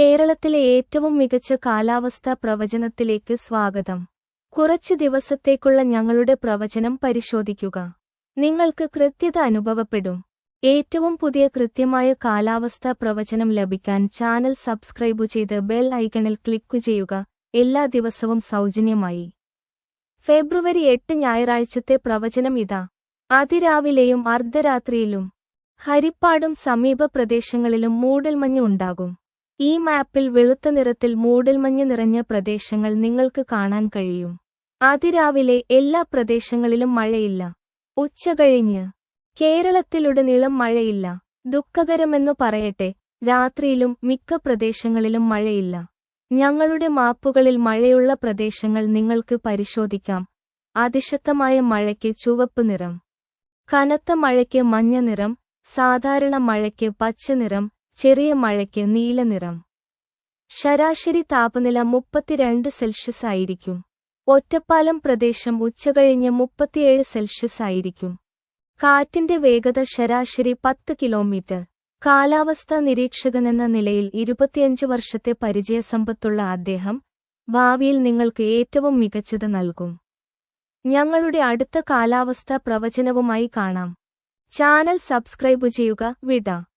കേരളത്തിലെ ഏറ്റവും മികച്ച കാലാവസ്ഥാ പ്രവചനത്തിലേക്ക് സ്വാഗതം. കുറച്ച് ദിവസത്തേക്കുള്ള ഞങ്ങളുടെ പ്രവചനം പരിശോധിക്കുക. നിങ്ങൾക്ക് കൃത്യത അനുഭവപ്പെടും. ഏറ്റവും പുതിയ കൃത്യമായ കാലാവസ്ഥാ പ്രവചനം ലഭിക്കാൻ ചാനൽ സബ്സ്ക്രൈബ് ചെയ്ത് ബെൽ ഐക്കണിൽ ക്ലിക്കു ചെയ്യുക. എല്ലാ ദിവസവും സൗജന്യമായി. ഫെബ്രുവരി എട്ട് ഞായറാഴ്ചത്തെ പ്രവചനം ഇതാ. അതിരാവിലെയും അർദ്ധരാത്രിയിലും ഹരിപ്പാടും സമീപ പ്രദേശങ്ങളിലും മൂടൽമഞ്ഞ് ഉണ്ടാകും ഈ മാപ്പിൽ വെളുത്ത നിറത്തിൽ മൂടൽമഞ്ഞ് നിറഞ്ഞ പ്രദേശങ്ങൾ നിങ്ങൾക്ക് കാണാൻ കഴിയും. അതിരാവിലെ എല്ലാ പ്രദേശങ്ങളിലും മഴയില്ല. ഉച്ചകഴിഞ്ഞ് കേരളത്തിലുടനീളം മഴയില്ല. ദുഃഖകരമെന്നു പറയട്ടെ രാത്രിയിലും മിക്ക പ്രദേശങ്ങളിലും മഴയില്ല. ഞങ്ങളുടെ മാപ്പുകളിൽ മഴയുള്ള പ്രദേശങ്ങൾ നിങ്ങൾക്ക് പരിശോധിക്കാം. അതിശക്തമായ മഴയ്ക്ക് ചുവപ്പ് നിറം. കനത്ത മഴയ്ക്ക് മഞ്ഞ നിറം. സാധാരണ മഴയ്ക്ക് പച്ച നിറം. ചെറിയ മഴയ്ക്ക് നീലനിറം ശരാശരി താപനില മുപ്പത്തിരണ്ട് സെൽഷ്യസ് ആയിരിക്കും. ഒറ്റപ്പാലം പ്രദേശം ഉച്ചകഴിഞ്ഞ് മുപ്പത്തിയേഴ് സെൽഷ്യസ് ആയിരിക്കും. കാറ്റിന്റെ വേഗത ശരാശരി പത്ത് കിലോമീറ്റർ. കാലാവസ്ഥാ നിരീക്ഷകനെന്ന നിലയിൽ ഇരുപത്തിയഞ്ച് വർഷത്തെ പരിചയസമ്പത്തുള്ള അദ്ദേഹം ഭാവിയിൽ നിങ്ങൾക്ക് ഏറ്റവും മികച്ചത് നൽകും. ഞങ്ങളുടെ അടുത്ത കാലാവസ്ഥാ പ്രവചനവുമായി കാണാം. ചാനൽ സബ്സ്ക്രൈബ് ചെയ്യുക വിട.